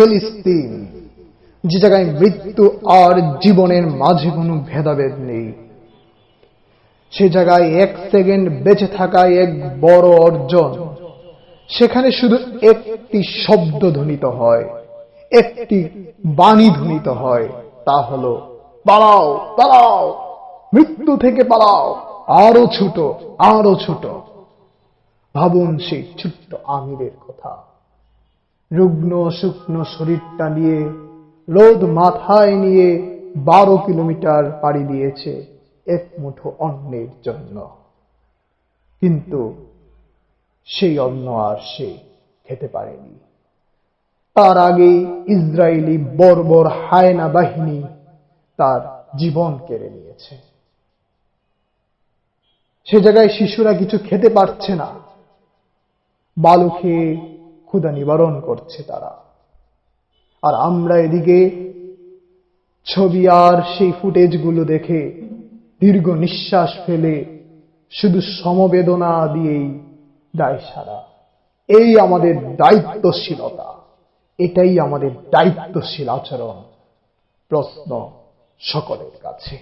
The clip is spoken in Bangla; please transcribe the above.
ফিলিস্তিন, যে জায়গায় মৃত্যু আর জীবনের মাঝে কোনো ভেদাভেদ নেই। সে জায়গায় এক সেকেন্ড বেঁচে থাকায় এক বড় অর্জন। সেখানে শুধু একটি শব্দ ধ্বনিত হয়, একটি বাণী ধ্বনিত হয়, তা হলো, পালাও পালাও, মৃত্যু থেকে পালাও, আরও ছোট আরও ছোট। ভাবুন সেই ছোট্ট আমিরের কথা। রুগ্ন শুকনো শরীরটা নিয়ে রোদ মাথায় নিয়ে বারো কিলোমিটার পাড়ি দিয়েছে এক মুঠো অন্নের জন্য। কিন্তু সেই অন্ন আর সে খেতে পারেনি। তার আগে ইসরায়েলি বর্বর হায়না বাহিনী তার জীবন কেড়ে নিয়েছে। সে জায়গায় শিশুরা কিছু খেতে পারছে না। বালু খেয়ে ক্ষুধা নিবারণ করছে তারা। আর আমরা এদিকে ছবি আর সেই ফুটেজগুলো দেখে দীর্ঘ নিঃশ্বাস ফেলে শুধু সমবেদনা দিয়েই দায় সারা। এই আমাদের দায়িত্বশীলতা, এটাই আমাদের দায়িত্বশীল আচরণ প্রশ্ন সকলের কাছে।